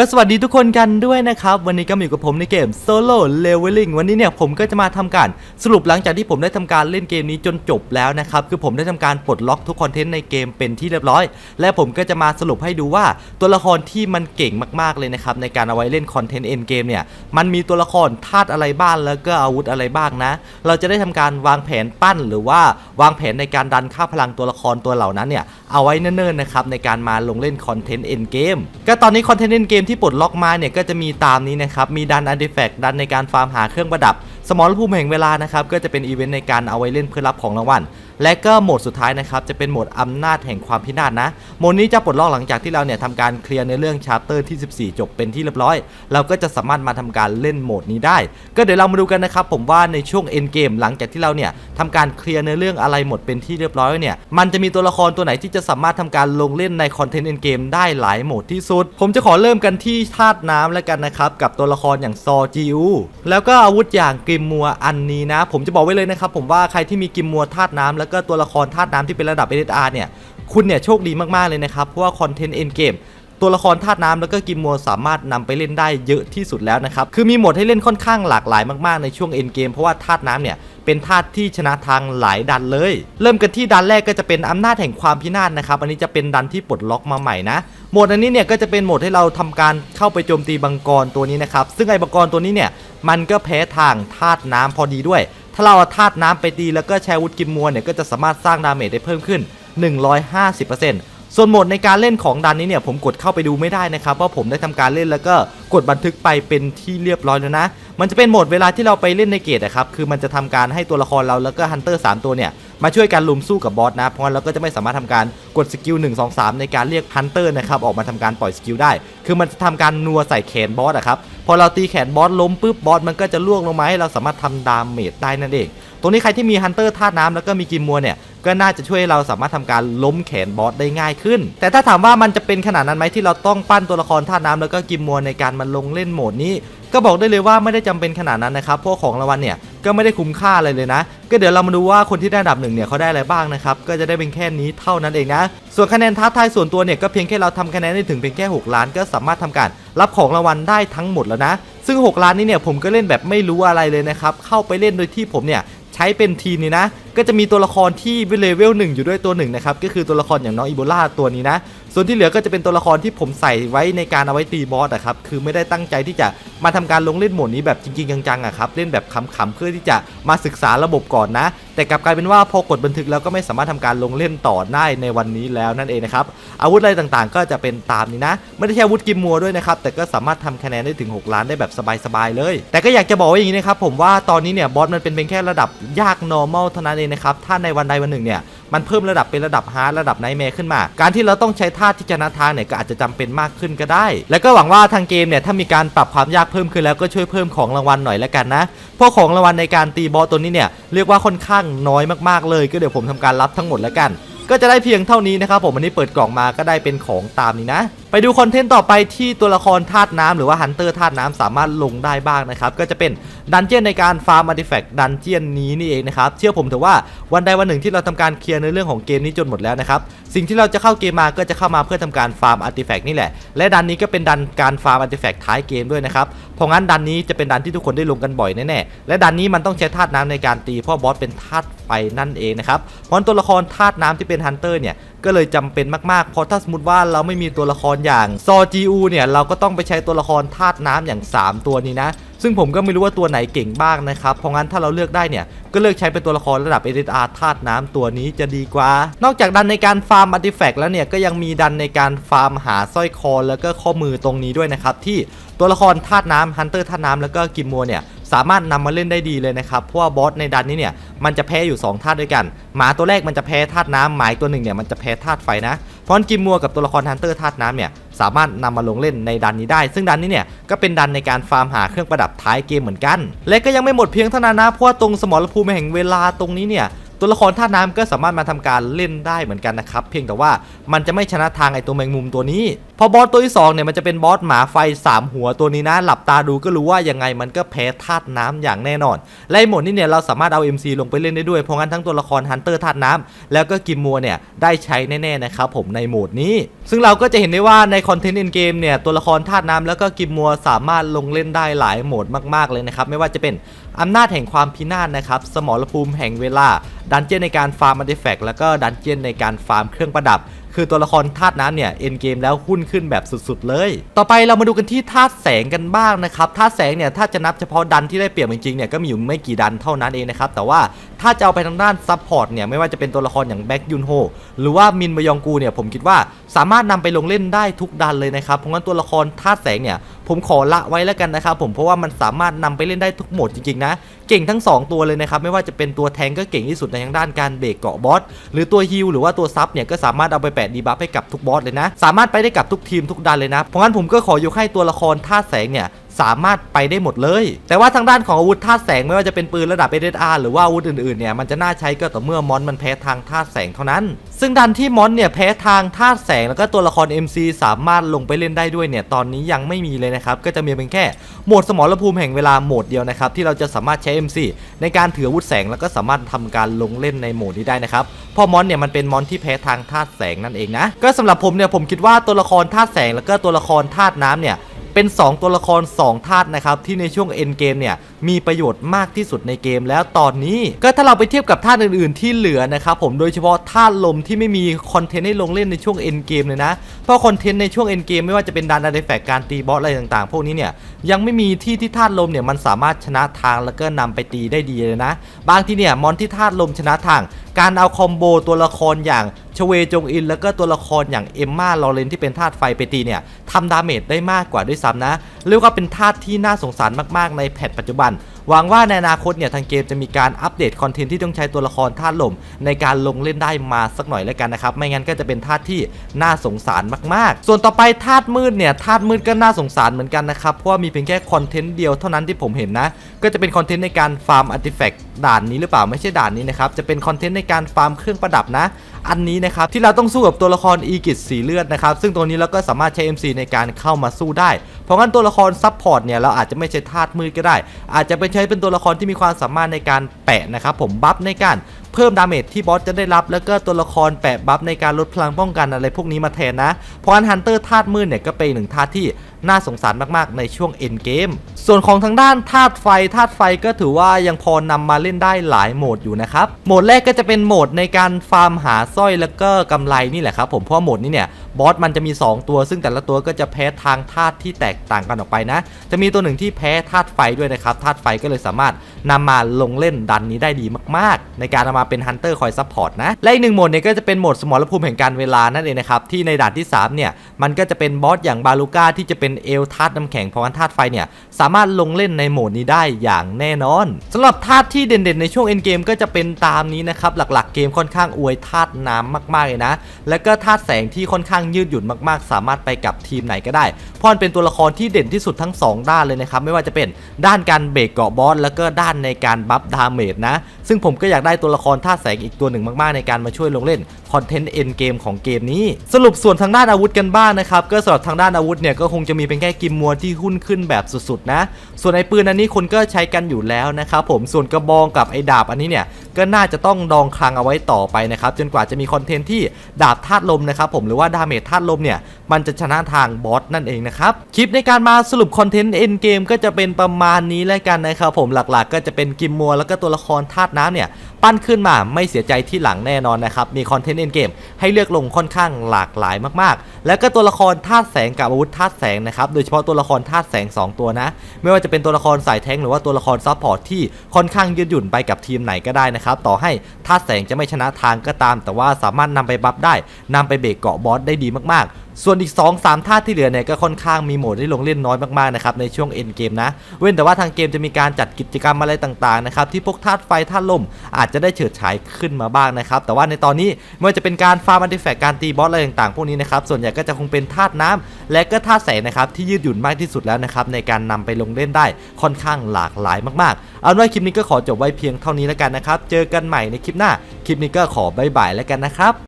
ก็สวัสดีทุกคนกันด้วยนะครับ วันนี้ก็มาอยู่กับผมในเกม Solo Leveling วันนี้เนี่ยผมก็จะมาทำการสรุปหลังจากที่ผมได้ทำการเล่นเกมนี้จนจบแล้วนะครับ คือผมได้ทำการปลดล็อกทุกคอนเทนต์ในเกมเป็นที่เรียบร้อย และผมก็จะมาสรุปให้ดูว่าตัวละครที่มันเก่งมากๆเลยนะครับ ในการเอาไว้เล่นคอนเทนต์เอ็นเกมเนี่ยมันมีตัวละครธาตุอะไรบ้างแล้วก็อาวุธอะไรบ้างนะ เราจะได้ทำการวางแผนปั้นหรือว่าวางแผนในการดันค่าพลังตัวละครตัวเหล่านั้นเนี่ยเอาไว้เนิ่นๆนะครับในการมาลงเล่นคอนเทนต์เอ็นเกมก็ตอนนี้คอนเทนต์เอ็นเกมที่ปลดล็อกมาเนี่ยก็จะมีตามนี้นะครับ มีดันอันดิแฟกดันในการฟาร์มหาเครื่องประดับ สมรภูมิแห่งเวลานะครับก็จะเป็นอีเวนต์ในการเอาไว้เล่นเพื่อรับของรางวัล และก็โหมดสุดท้ายนะครับจะเป็นโหมดอำนาจแห่งความพินาศนะ โหมดนี้จะปลดล็อกหลังจากที่เราเนี่ยทำการเคลียร์ในเรื่องชาร์เตอร์ที่ 14 จบเป็นที่เรียบร้อย เราก็จะสามารถมาทำการเล่นโหมดนี้ได้ ก็เดี๋ยวเรามาดูกันนะครับผมว่าในช่วงเอ็นเกมหลังจากที่เราเนี่ยทำการเคลียร์ในเรื่องอะไรหมดเป็นที่เรียบร้อยเนี่ยมันจะมีตัวละครตัวไหนที่จะสามารถทำการลงเล่นในคอนเทนต์เอ็นเกมได้หลายโหมดที่สุด ผมจะขอเริ่มกันที่ธาตุน้ำแล้วกันนะครับกับตัวละครอย่างซอจิวแล้วก็อาวุธอย่างกริมมัวอันนี้นะ ผมจะบอกไว้เลยนะครับผมว่าใครที่มีกิมมัวธาตุน้ำแล้วก็ตัวละครธาตุน้ำที่เป็นระดับ SSR เนี่ยคุณเนี่ยโชคดีมากๆเลยนะครับเพราะว่าคอนเทนต์เอ็นเกมตัวละครธาตุน้ำแล้วก็กิมมัวสามารถนำไปเล่นได้เยอะที่สุดแล้วนะครับ คือมีโหมดให้เล่นค่อนข้างหลากหลายมากๆในช่วงเอ็นเกมเพราะว่าธาตุน้ำเนี่ยเป็นธาตุที่ชนะทางหลายดันเลย เริ่มกันที่ดันแรกก็จะเป็นอำนาจแห่งความพินาศนะครับ อันนี้จะเป็นดันที่ปลดล็อกมาใหม่นะ โหมดอันนี้เนี่ยก็จะเป็นโหมดให้เราทำการเข้าไปโจมตีบังกรตัวนี้นะครับ ซึ่งไอ้บังกรตัวนี้เนี่ยมันก็แพ้ทางธาตุน้ำพอดีด้วย ถ้าเราธาตุน้ำไปตีแล้วก็ใช้อาวุธกิมมัวเนี่ยก็จะสามารถสร้างดาเมจได้เพิ่มขึ้น 150%ส่วนโหมดในการเล่นของดันนี้เนี่ยผมกดเข้าไปดูไม่ได้นะครับเพราะผมได้ทำการเล่นแล้วก็กดบันทึกไปเป็นที่เรียบร้อยแล้วนะ มันจะเป็นโหมดเวลาที่เราไปเล่นในเกตนะครับคือมันจะทำการให้ตัวละครเราแล้วก็ฮันเตอร์3ตัวเนี่ย มาช่วยกันลุมสู้กับบอสนะ เพราะงั้นเราก็จะไม่สามารถทำการกดสกิล1 2 3 ในการเรียกฮันเตอร์นะครับออกมาทำการปล่อยสกิลได้ คือมันจะทำการนัวใส่แขนบอสอะครับพอเราตีแขนบอสล้มปุ๊บบอสมันก็จะล่วงลงมาให้เราสามารถทำดาเมจได้นั่นเองตรงนี้ใครที่มีฮันเตอร์ธาตุน้ำแล้วก็มีกิมมัวเนี่ยก็น่าจะช่วยเราสามารถทำการล้มแขนบอสได้ง่ายขึ้น แต่ถ้าถามว่ามันจะเป็นขนาดนั้นไหมที่เราต้องปั้นตัวละครธาตุน้ำแล้วก็กิมมัวในการมาลงเล่นโหมดนี้ ก็บอกได้เลยว่าไม่ได้จำเป็นขนาดนั้นนะครับพราะของรางวัลเนี่ย ก็ไม่ได้คุ้มค่าอะไรเลยนะ ก็เดี๋ยวเรามาดูว่าคนที่ได้อันดับหนึ่งเนี่ยเขาได้อะไรบ้างนะครับ ก็จะได้เป็นแค่นี้เท่านั้นเองนะ ส่วนคะแนนท้าทายส่วนตัวเนี่ยก็เพียงแค่เราทำคะแนนได้ถึงเพียงแค่ 6 ล้าน ก็สามารถทำการรับของรางวัลได้ทั้งหมดแล้วนะ ซึ่ง 6 ล้านนี้เนี่ยผมก็เล่นแบบไม่รู้อะไรเลยนะครับ เข้าไปเล่นโดยที่ผมเนี่ยใช้เป็นทีมนี่นะ ก็จะมีตัวละครที่เลเวลหนึ่งอยู่ด้วยตัวหนึ่งนะครับ ก็คือตัวละครอย่างน้องอีโบล่าตัวนี้นะ ส่วนที่เหลือก็จะเป็นตัวละครที่ผมใส่ไว้ในการเอาไว้ตีบอสอะครับคือไม่ได้ตั้งใจที่จะมาทำการลงเล่นโหมดนี้แบบจริงๆจังๆอะครับเล่นแบบขำๆเพื่อที่จะมาศึกษาระบบก่อนนะ แต่กลับกลายเป็นว่าพอกดบันทึกแล้วก็ไม่สามารถทำการลงเล่นต่อได้ในวันนี้แล้วนั่นเองนะครับอาวุธอะไรต่างๆ ก็จะเป็นตามนี้นะ ไม่ได้ใช้อาวุธกิมมัวด้วยนะครับแต่ก็สามารถทำคะแนนได้ถึง 6 ล้านได้แบบสบายๆเลย แต่ก็อยากจะบอกว่าอย่างนี้นะครับผมว่าตอนนี้เนี่ยบอสมันเป็นเพียงแค่ระดับยาก normal เท่านั้นเองนะครับถ้าในวันใดวันหนึ่งเนี่ย มันเพิ่มระดับเป็นระดับฮาร์ดระดับไนท์แมร์ขึ้นมา การที่เราต้องใช้ท่าที่ชนะทางเนี่ยก็อาจจะจำเป็นมากขึ้นก็ได้ แล้วก็หวังว่าทางเกมเนี่ยถ้ามีการปรับความยากเพิ่มขึ้นแล้วก็ช่วยเพิ่มของรางวัลหน่อยแล้วกันนะพวกของรางวัลในการตีบอลตัวนี้เนี่ยเรียกว่าค่อนข้างน้อยมากๆเลย ก็เดี๋ยวผมทำการรับทั้งหมดแล้วกัน ก็จะได้เพียงเท่านี้นะครับผมวันนี้เปิดกล่องมาก็ได้เป็นของตามนี้นะไปดูคอนเทนต์ต่อไปที่ตัวละครธาตุน้ำหรือว่าฮันเตอร์ธาตุน้ำสามารถลงได้บ้างนะครับ ก็จะเป็นดันเจียนในการฟาร์มอาร์ติแฟกต์ดันเจียนนี้นี่เองนะครับ เชื่อผมเถอะว่าวันใดวันหนึ่งที่เราทำการเคลียร์ในเรื่องของเกมนี้จนหมดแล้วนะครับ สิ่งที่เราจะเข้าเกมมาก็จะเข้ามาเพื่อทำการฟาร์มอาร์ติแฟกต์นี่แหละ และดันนี้ก็เป็นดันการฟาร์มอาร์ติแฟกต์ท้ายเกมด้วยนะครับ เพราะงั้นดันนี้จะเป็นดันที่ทุกคนได้ลงกันบ่อยแน่ๆและดันนี้มันต้องใช้ธาตุน้ำในการตีเพราะบอสเป็นธาตุไฟนั่นเองนะครับเพราะตัวละครธาตุน้ำที่เป็นฮันเตอร์เนี่ยก็เลยจำเป็นมากๆ เพราะถ้าสมมติว่าเราไม่มีตัวละครอย่างซอจีอูเนี่ยเราก็ต้องไปใช้ตัวละครธาตุน้ำอย่าง 3 ตัวนี้นะ ซึ่งผมก็ไม่รู้ว่าตัวไหนเก่งบ้างนะครับ เพราะงั้นถ้าเราเลือกได้เนี่ย ก็เลือกใช้เป็นตัวละครระดับ SSR ธาตุน้ำตัวนี้จะดีกว่า นอกจากดันในการฟาร์มอาร์ติแฟกต์แล้วเนี่ยก็ยังมีดันในการฟาร์มหาสร้อยคอแล้วก็ข้อมือตรงนี้ด้วยนะครับที่ตัวละครธาตุน้ำฮันเตอร์ธาตุน้ำแล้วก็กิมมัวเนี่ยสามารถนำมาเล่นได้ดีเลยนะครับเพราะว่าบอสในดันนี้เนี่ย มันจะแพ้อยู่2ธาตุด้วยกัน หมาตัวแรกมันจะแพ้ธาตุน้ำหมาอีกตัวหนึ่งเนี่ยมันจะแพ้ธาตุไฟนะ เพราะนกิมมัวกับตัวละครฮันเตอร์ธาตุน้ำเนี่ยสามารถนำมาลงเล่นในดันนี้ได้ ซึ่งดันนี้เนี่ยก็เป็นดันในการฟาร์มหาเครื่องประดับท้ายเกมเหมือนกัน และก็ยังไม่หมดเพียงเท่านั้นนะเพราะว่าตรงสมรภูมิแห่งเวลาตรงนี้เนี่ย ตัวละครธาตุน้ำก็สามารถมาทำการเล่นได้เหมือนกันนะครับ เพียงแต่ว่ามันจะไม่ชนะทางไอตัวแมงมุมตัวนี้ พอบอสตัวที่สองเนี่ยมันจะเป็นบอสหมาไฟ 3 หัวตัวนี้นะ หลับตาดูก็รู้ว่ายังไงมันก็แพ้ธาตุน้ำอย่างแน่นอน และไอ้โหมดนี้เนี่ยเราสามารถเอา MC ลงไปเล่นได้ด้วย เพราะงั้นทั้งตัวละครฮันเตอร์ธาตุน้ำแล้วก็กิมมัวเนี่ยได้ใช้แน่ๆนะครับผมในโหมดนี้ ซึ่งเราก็จะเห็นได้ว่าในคอนเทนต์เอ็นเกมเนี่ยตัวละครธาตุน้ำแล้วก็กิมมัวสามารถลงเล่นได้หลายโหมดมากๆเลยนะครับไม่ว่าจะเป็น อำนาจแห่งความพินาศนะครับ สมรภูมิแห่งเวลา ดันเจียนในการฟาร์มอาร์ติแฟกแล้วก็ดันเจียนในการฟาร์มเครื่องประดับ คือตัวละครธาตุน้ำเนี่ยเอ็นเกมแล้วหุ้นขึ้นแบบสุดๆเลย ต่อไปเรามาดูกันที่ธาตุแสงกันบ้างนะครับธาตุแสงเนี่ยถ้าจะนับเฉพาะดันที่ได้เปรียบจริงๆเนี่ยก็มีอยู่ไม่กี่ดันเท่านั้นเองนะครับแต่ว่า ถ้าจะเอาไปทางด้านซับพอร์ตเนี่ยไม่ว่าจะเป็นตัวละครอย่างแบ็กยุนโฮหรือว่ามินบยองกูเนี่ยผมคิดว่าสามารถนำไปลงเล่นได้ทุกดันเลยนะครับเพราะงั้นตัวละครธาตุแสงเนี่ยผมขอละไว้แล้วกันนะครับผมเพราะว่ามันสามารถนำไปเล่นได้ทุกโหมดจริงๆนะเก่งทั้งสองตัวเลยนะครับไม่ว่าจะเป็นตัวแทงก็เก่งที่สุดในทางด้านการเบรกเกาะบอสหรือตัวฮิลหรือว่าตัวซับเนี่ยก็สามารถเอาไปแปะดีบัฟให้กับทุกบอสเลยนะ สามารถไปได้กับทุกทีมทุกดันเลยนะเพราะงั้นผมก็ขอยกให้ตัวละครธาตุแสงเนี่ย สามารถไปได้หมดเลย แต่ว่าทางด้านของอาวุธธาตุแสงไม่ว่าจะเป็นปืนระดับ SSR หรือว่าอาวุธอื่นๆเนี่ยมันจะน่าใช้ก็ต่อเมื่อมอนมันแพ้ทางธาตุแสงเท่านั้น ซึ่งดันที่มอนเนี่ยแพ้ทางธาตุแสงแล้วก็ตัวละคร MC สามารถลงไปเล่นได้ด้วยเนี่ยตอนนี้ยังไม่มีเลยนะครับก็จะมีเพียงแค่โหมดสมรภูมิแห่งเวลาโหมดเดียวนะครับที่เราจะสามารถใช้ MC ในการถืออาวุธแสงแล้วก็สามารถทำการลงเล่นในโหมดนี้ได้นะครับเพราะมอนเนี่ยมันเป็นมอนที่แพ้ทางธาตุแสงนั่นเองนะก็สำหรับผมเนี่ยผมคิดว่าตัวละครธาตุแสงแล้วก็ตัวละครธาตุน้ำเนี่ย เป็น 2 ตัวละคร 2 ธาตุนะครับ ที่ในช่วงเอ็นเกมเนี่ย มีประโยชน์มากที่สุดในเกมแล้วตอนนี้ก็ถ้าเราไปเทียบกับธาตุอื่นๆที่เหลือนะครับผมโดยเฉพาะธาตุลมที่ไม่มีคอนเทนต์ให้ลงเล่นในช่วงเอ็นเกมเลยนะ เพราะคอนเทนต์ในช่วงเอ็นเกมไม่ว่าจะเป็นดันอาร์ติแฟกการตีบอสอะไรต่างๆ พวกนี้เนี่ยยังไม่มีที่ที่ธาตุลมเนี่ยมันสามารถชนะทางแล้วก็นำไปตีได้ดีเลยนะ บางทีเนี่ยมอนที่ธาตุลมชนะทางการเอาคอมโบตัวละครอย่าง ชเวจงอิน แล้วก็ตัวละครอย่างเอมมาลอเรนที่เป็นธาตุไฟไปตีเนี่ยทำดาเมจได้มากกว่าด้วยซ้ำนะ เรียกว่าเป็นธาตุที่น่าสงสารมากๆในแพทปัจจุบัน หวังว่าในอนาคตเนี่ยทางเกมจะมีการอัปเดตคอนเทนต์ที่ต้องใช้ตัวละครธาตุลมในการลงเล่นได้มาสักหน่อยแล้วกันนะครับ ไม่งั้นก็จะเป็นธาตุที่น่าสงสารมากๆ ส่วนต่อไปธาตุมืดเนี่ยธาตุมืดก็น่าสงสารเหมือนกันนะครับเพราะว่ามีเพียงแค่คอนเทนต์เดียวเท่านั้นที่ผมเห็นนะก็จะเป็นคอนเทนต์ในการฟาร์มอาร์ติแฟกต์ ด่านนี้หรือเปล่าไม่ใช่ด่านนี้นะครับจะเป็นคอนเทนต์ในการฟาร์มเครื่องประดับนะ อันนี้นะครับที่เราต้องสู้กับตัวละครอีกิตสีเลือดนะครับซึ่งตัวนี้เราก็สามารถใช้ MC ในการเข้ามาสู้ได้ เพราะงั้นตัวละครซับพอร์ตเนี่ยเราอาจจะไม่ใช่ธาตุมืดก็ได้ อาจจะเป็นใช้เป็นตัวละครที่มีความสามารถในการแปะนะครับผมบัฟในการเพิ่มดาเมจที่บอสจะได้รับ แล้วก็ตัวละครแปะบัฟในการลดพลังป้องกันอะไรพวกนี้มาแทนนะ เพราะงั้นฮันเตอร์ธาตุมืดเนี่ยก็เป็นหนึ่งธาตุที่น่าสงสารมากๆ ในช่วงเอ็นเกม ส่วนของทางด้านธาตุไฟธาตุไฟก็ถือว่ายังพอนำมาเล่นได้หลายโหมดอยู่นะครับ โหมดแรกก็จะเป็นโหมดในการฟาร์มหาสร้อยแล้วก็กำไรนี่แหละครับผม เพราะว่าโหมดนี้เนี่ยบอสมันจะมี 2 ตัว ซึ่งแต่ละตัวก็จะแพ้ทางธาตุที่แตกต่างกันออกไปนะ จะมีตัวหนึ่งที่แพ้ธาตุไฟด้วยนะครับธาตุไฟก็เลยสามารถนำมาลงเล่นดันนี้ได้ดีมาก ๆ ในการนำมาเป็นฮันเตอร์คอยซัพพอร์ตนะ และอีกหนึ่งโหมดเนี่ยก็จะเป็นโหมดสมรภูมิแห่งการเวลานั่นเองนะครับที่ในด่านที่สามเนี่ยมันก็จะเป็นบอสอย่างบาลูก้าที่จะเป็นเอลธาตุน้ำแข็งเพราะงั้นธาตุไฟเนี่ยสามารถลงเล่นในโหมดนี้ได้อย่างแน่นอนสำหรับธาตุที่เด่นๆในช่วงเอ็นเกมก็จะเป็นตามนี้นะครับหลักๆเกมค่อนข้างอวยธาตุน้ำมากๆเลยนะ แล้วก็ธาตุแสงที่ค่อนข้างยืดหยุ่นมากๆ สามารถไปกับทีมไหนก็ได้พราะมันเป็นตัวละครที่เด่นที่สุดทั้ง 2 ด้านเลยนะครับไม่ว่าจะเป็นด้านการเบรกเกาะบอสแล้วก็ด้านในการบัฟดาเมจนะ ซึ่งผมก็อยากได้ตัวละครธาตุแสงอีกตัวหนึ่งมากๆในการมาช่วยลงเล่นคอนเทนต์เอ็นเกมของเกมนี้ สรุปส่วนทางด้านอาวุธกันบ้างนะครับ ก็สำหรับทางด้านอาวุธเนี่ยก็คงจะมีเป็นแค่กิมมัวที่หุ้นขึ้นแบบสุดๆนะ ส่วนไอ้ปืนอันนี้คนก็ใช้กันอยู่แล้วนะครับผมส่วนกระบองกับไอ้ดาบอันนี้เนี่ยก็น่าจะต้องดองคลังเอาไว้ต่อไปนะครับจนกว่าจะมีคอนเทนต์ที่ดาบธาตุลมนะครับผมหรือว่าดาเมจธาตุลมเนี่ยมันจะชนะทางบอสนั่นเองนะครับคลิปในการมาสรุปคอนเทนต์เอ็นเกมก็จะเป็นประมาณนี้แล้วกันนะครับผมหลักๆ ก็จะเป็นกิมมัวแล้วก็ตัวละครธาตุน้ำเนี่ยปั้นขึ้นมาไม่เสียใจที่หลังแน่นอนนะครับ มีคอนเทนต์เอนเกมให้เลือกลงค่อนข้างหลากหลายมากๆ แล้วก็ตัวละครธาตุแสงกับอาวุธธาตุแสงนะครับ โดยเฉพาะตัวละครธาตุแสง 2 ตัวนะ ไม่ว่าจะเป็นตัวละครสายแทงหรือว่าตัวละครซัพพอร์ตที่ค่อนข้างยืดหยุ่นไปกับทีมไหนก็ได้นะครับ ต่อให้ธาตุแสงจะไม่ชนะทางก็ตาม แต่ว่าสามารถนำไปบัฟได้นำไปเบรกเกาะบอสได้ดีมากๆ ส่วนอีก 2 3ธาตุที่เหลือเนี่ยก็ค่อนข้างมีโหมดให้ลงเล่นน้อยมากๆนะครับในช่วงเอ็นเกมนะเว้นแต่ว่าทางเกมจะมีการจัดกิจกรรมอะไรต่างๆนะครับที่พวกธาตุไฟธาตุลมอาจจะได้เฉิดฉายขึ้นมาบ้างนะครับแต่ว่าในตอนนี้ไม่ว่าจะเป็นการฟาร์มอันติแฟกการตีบอสอะไรต่างๆ พวกนี้นะครับส่วนใหญ่ก็จะคงเป็นธาตุน้ำและก็ธาตุแสงนะครับที่ยืดหยุ่นมากที่สุดแล้วนะครับในการนำไปลงเล่นได้ค่อนข้างหลากหลายมากๆ เอาเป็นว่าคลิปนี้ก็ขอจบไว้เพียงเท่านี้แล้วกันนะครับเจอกันใหม่ในคลิปหน้าคลิปนี้ก็ขอบายบายแล้วกันนะครับ